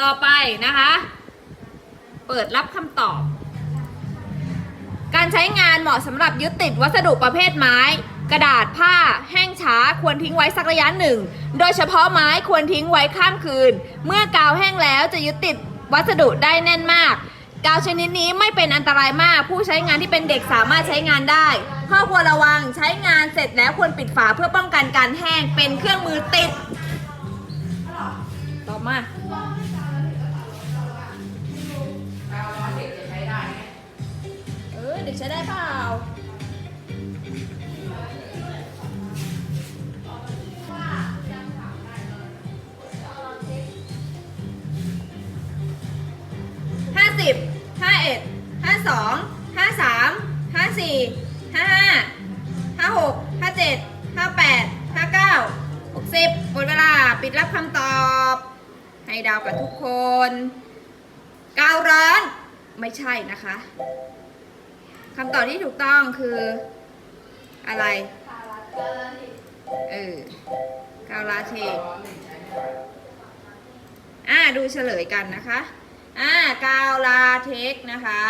ต่อไปนะคะ เปิดรับคำตอบ การใช้งานเหมาะสำหรับยึดติดวัสดุประเภทไม้ กระดาษผ้า แห้งช้า ควรทิ้งไว้สักระยะหนึ่ง โดยเฉพาะไม้ควรทิ้งไว้ข้ามคืน เมื่อกาวแห้งแล้วจะยึดติดวัสดุได้แน่นมาก กาวชนิดนี้ไม่เป็นอันตรายมาก ผู้ใช้งานที่เป็นเด็กสามารถใช้งานได้ข้อควรระวังใช้งานเสร็จแล้วควรปิดฝาเพื่อป้องกันการแห้งเป็นเครื่องมือติด เด็กใช้ได้เปล่าห้าสิบห้าเอ็ดห้าสองห้าสามห้าสี่ห้าห้าห้าหกห้าเจ็ดห้าแปดห้าเก้าหกสิบหมดเวลาปิดรับคำตอบ ให้ดาวกับทุกคนกาวร้อนไม่ใช่นะคะ คำตอบที่ถูกต้องคืออะไร เออกาวาเทกอ่าดูเฉลยกันนะคะ อ่ากาวลาเทคนะคะ